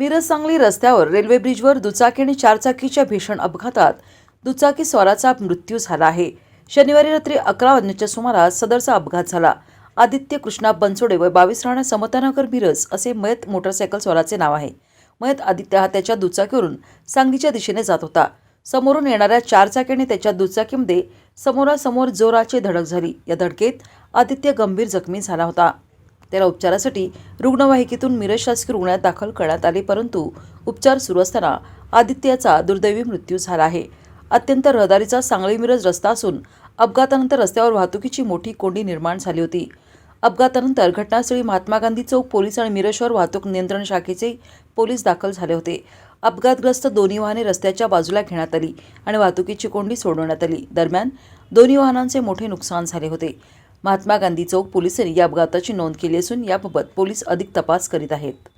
मिरज सांगली रस्त्यावर रेल्वे ब्रिजवर दुचाकी आणि चारचाकीच्या भीषण अपघातात दुचाकी स्वाराचा मृत्यू झाला आहे. शनिवारी रात्री अकरा वाजण्याच्या सुमारास सदरचा अपघात झाला. आदित्य कृष्णा बनसोडे व बावीस राणा समतानगर मिरज असे मयत मोटरसायकल स्वाराचे नाव आहे. मयत आदित्य हा त्याच्या दुचाकीवरून सांगलीच्या दिशेने जात होता. समोरून येणाऱ्या चारचाकीने त्याच्या दुचाकीमध्ये समोरासमोर जोराची धडक झाली. या धडकेत आदित्य गंभीर जखमी झाला होता. त्याला उपचारासाठी रुग्णवाहिकेतून मिरज शासकीय रुग्णालयात दाखल करण्यात आले परंतु उपचार सुरू असताना आदित्याचा दुर्दैवी मृत्यू झाला आहे. अत्यंत रहदारीचा सांगली मिरज रस्ता असून अपघातानंतर रस्त्यावर वाहतुकीची मोठी कोंडी निर्माण झाली होती. अपघातानंतर घटनास्थळी महात्मा गांधी चौक पोलीस आणि मिरजवर वाहतूक नियंत्रण शाखेचे पोलीस दाखल झाले होते. अपघातग्रस्त दोन्ही वाहने रस्त्याच्या बाजूला घेण्यात आली आणि वाहतुकीची कोंडी सोडवण्यात आली. दरम्यान दोन्ही वाहनांचे मोठे नुकसान झाले होते. महात्मा गांधी चौक पोलिसांनी या अपघाताची नोंद केली असून याबाबत पोलीस अधिक तपास करीत आहेत.